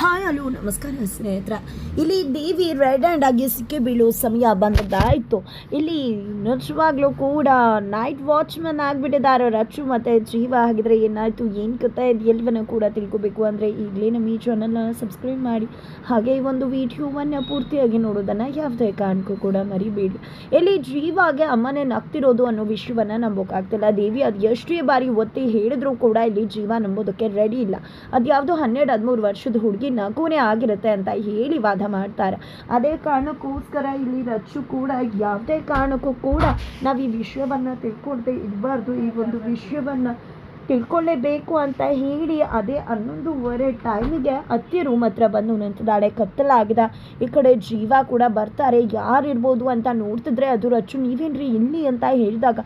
Hi, hello, ನಮಸ್ಕಾರ, ಸ್ನೇಹಿತರ. ಇಲ್ಲಿ ದೇವಿ ರೆಡ್ ಆ್ಯಂಡ್ ಆಗಿ ಸಿಕ್ಕಿ ಬೀಳುವ ಸಮಯ ಬಂದದ್ದಾಯಿತು. ಇಲ್ಲಿ ನಿಜವಾಗ್ಲೂ ಕೂಡ ನೈಟ್ ವಾಚ್ಮನ್ ಆಗಿಬಿಟ್ಟಿದ್ದಾರೆ. ರಚ್ಚು ಮತ್ತು ಜೀವ ಆಗಿದ್ರೆ ಏನಾಯಿತು, ಏನು ಕತೆ ಇದು ಎಲ್ಲವನ್ನು ಕೂಡ ತಿಳ್ಕೊಬೇಕು. ಅಂದರೆ ಈಗಲೇ ನಮ್ಮ ಈ ಚಾನಲ್ನ ಸಬ್ಸ್ಕ್ರೈಬ್ ಮಾಡಿ, ಹಾಗೆ ಈ ಒಂದು ವಿಡಿಯೋವನ್ನು ಪೂರ್ತಿಯಾಗಿ ನೋಡೋದನ್ನು ಯಾವುದೇ ಕಾರಣಕ್ಕೂ ಕೂಡ ಮರಿಬೇಡಿ. ಇಲ್ಲಿ ಜೀವಾಗೆ ಅಮ್ಮನೇ ನಗ್ತಿರೋದು ಅನ್ನೋ ವಿಷಯವನ್ನು ನಂಬೋಕ್ಕಾಗ್ತಿಲ್ಲ. ದೇವಿ ಅದು ಎಷ್ಟೇ ಬಾರಿ ಒತ್ತಿ ಹೇಳಿದ್ರು ಕೂಡ ಇಲ್ಲಿ ಜೀವ ನಂಬೋದಕ್ಕೆ ರೆಡಿ ಇಲ್ಲ. ಅದು ಯಾವುದೋ ಹನ್ನೆರಡು ಹದಿಮೂರು ವರ್ಷದ ಹುಡುಗಿ ನಗುನೇ ಆಗಿರುತ್ತೆ ಅಂತ ಹೇಳಿ ವಾದ ಮಾಡ್ತಾರೆ. ಅದೇ ಕಾರಣಕ್ಕೋಸ್ಕರ ಇಲ್ಲಿ ರಚ್ಚು ಕೂಡ ಯಾವುದೇ ಕಾರಣಕ್ಕೂ ಕೂಡ ನಾವು ಈ ವಿಷಯವನ್ನು ತಿಳ್ಕೊಳ್ದೆ ಇರಬಾರ್ದು. ಈ ಒಂದು ವಿಷಯವನ್ನು ತಿಳ್ಕೊಳ್ಳೇಬೇಕು ಅಂತ ಹೇಳಿ ಅದೇ ಹನ್ನೊಂದುವರೆ ಟೈಮಿಗೆ ಅತ್ತೆ ರೂಮ್ ಹತ್ರ ಬಂದು ನಿಂತಿದ್ದಾಳೆ. ಕತ್ತಲಾಗಿದೆ. ಈ ಕಡೆ ಜೀವ ಕೂಡ ಬರ್ತಾರೆ. ಯಾರಿರ್ಬೋದು ಅಂತ ನೋಡ್ತಿದ್ರೆ ಅದು ರಚ್ಚು, ನೀವೇನ್ರಿ ಇಲ್ಲಿ ಅಂತ ಹೇಳಿದಾಗ,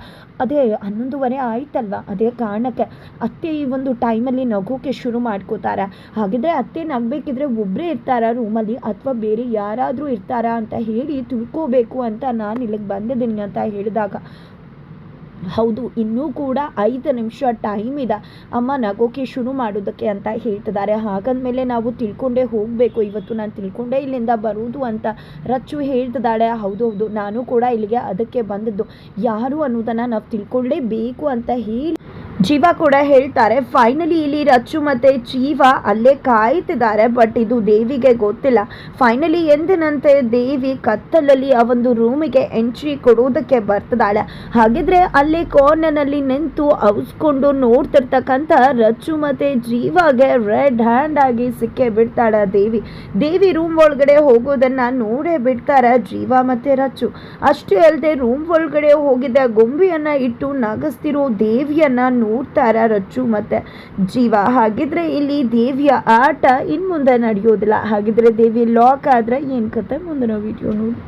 ಅದೇ ಹನ್ನೊಂದುವರೆ ಆಯ್ತಲ್ವ? ಅದೇ ಕಾರಣಕ್ಕೆ ಅತ್ತೆ ಈ ಒಂದು ಟೈಮಲ್ಲಿ ನಗೋಕೆ ಶುರು ಮಾಡ್ಕೋತಾರೆ. ಹಾಗಿದ್ರೆ ಅತ್ತೆ ನಗಬೇಕಿದ್ರೆ ಒಬ್ಬರೇ ಇರ್ತಾರಾ ರೂಮಲ್ಲಿ? ಅಥವಾ ಬೇರೆ ಯಾರಾದರೂ ಇರ್ತಾರಾ ಅಂತ ಹೇಳಿ ತಿಳ್ಕೋಬೇಕು ಅಂತ ನಾನು ಇಲ್ಲಿಗೆ ಬಂದಿದ್ದೀನಿ ಅಂತ ಹೇಳಿದಾಗ ಹೌದು, ಇನ್ನೂ ಕೂಡ ಐದು ನಿಮಿಷ ಟೈಮ್ ಇದೆ. ಅಮ್ಮ ನಗೋಕೆ ಶುರು ಮಾಡೋದಕ್ಕೆ ಅಂತ ಹೇಳ್ತಿದ್ದಾರೆ. ಹಾಗಂದಮೇಲೆ ನಾವು ತಿಳ್ಕೊಂಡೇ ಹೋಗಬೇಕು. ಇವತ್ತು ನಾನು ತಿಳ್ಕೊಂಡೇ ಇಲ್ಲಿಂದ ಬರುವುದು ಅಂತ ರಚ್ಚು ಹೇಳ್ತಿದ್ದಾಳೆ. ಹೌದು ಹೌದು. ನಾನು ಕೂಡ ಇಲ್ಲಿಗೆ ಅದಕ್ಕೆ ಬಂದದ್ದು. ಯಾರು ಅನ್ನೋದನ್ನು ನಾವು ತಿಳ್ಕೊಳ್ಳೇಬೇಕು ಅಂತ ಹೇಳಿ ಜೀವ ಕೂಡ ಹೇಳ್ತಾರೆ ಫೈನಲಿ ಇಲ್ಲಿ ರಚ್ಚು ಮತ್ತೆ ಜೀವ ಅಲ್ಲೇ ಕಾಯ್ತಿದ್ದಾರೆ ಬಟ್ ಇದು ದೇವಿಗೆ ಗೊತ್ತಿಲ್ಲ. ಫೈನಲಿ ಎಂದಿನಂತೆ ದೇವಿ ಕತ್ತಲಲ್ಲಿ ಆ ಒಂದು ರೂಮಿಗೆ ಎಂಟ್ರಿ ಕೊಡೋದಕ್ಕೆ ಬರ್ತದಾಳೆ ಹಾಗಿದ್ರೆ ಅಲ್ಲೇ ಕಾರ್ನರ್ನಲ್ಲಿ ನಿಂತು ಅವಸ್ಕೊಂಡು ನೋಡ್ತಿರ್ತಕ್ಕಂಥ ರಚ್ಚು ಮತ್ತೆ ಜೀವಗೆ ರೆಡ್ ಹ್ಯಾಂಡ್ ಆಗಿ ಸಿಕ್ಕೇ ಬಿಡ್ತಾಳೆ ದೇವಿ. ದೇವಿ ರೂಮ್ ಒಳಗಡೆ ಹೋಗೋದನ್ನ ನೋಡೇ ಬಿಡ್ತಾರೆ ಜೀವ ಮತ್ತೆ ರಚ್ಚು. ಅಷ್ಟೇ ಅಲ್ಲದೆ ರೂಮ್ ಒಳಗಡೆ ಹೋಗಿದ್ದ ಗೊಂಬೆಯನ್ನ ಇಟ್ಟು ನಗಸ್ತಿರೋ ದೇವಿಯನ್ನ ನೋಡ್ತಾರ ರಚ್ಚು ಮತ್ತೆ ಜೀವ. ಹಾಗಿದ್ರೆ ಇಲ್ಲಿ ದೇವಿಯ ಆಟ ಇನ್ ಮುಂದೆ ನಡೆಯೋದಿಲ್ಲ. ಹಾಗಿದ್ರೆ ದೇವಿ ಲಾಕ್ ಆದ್ರೆ ಏನು ಕತೆ? ಮುಂದಿನ ವಿಡಿಯೋ ನೋಡಿ.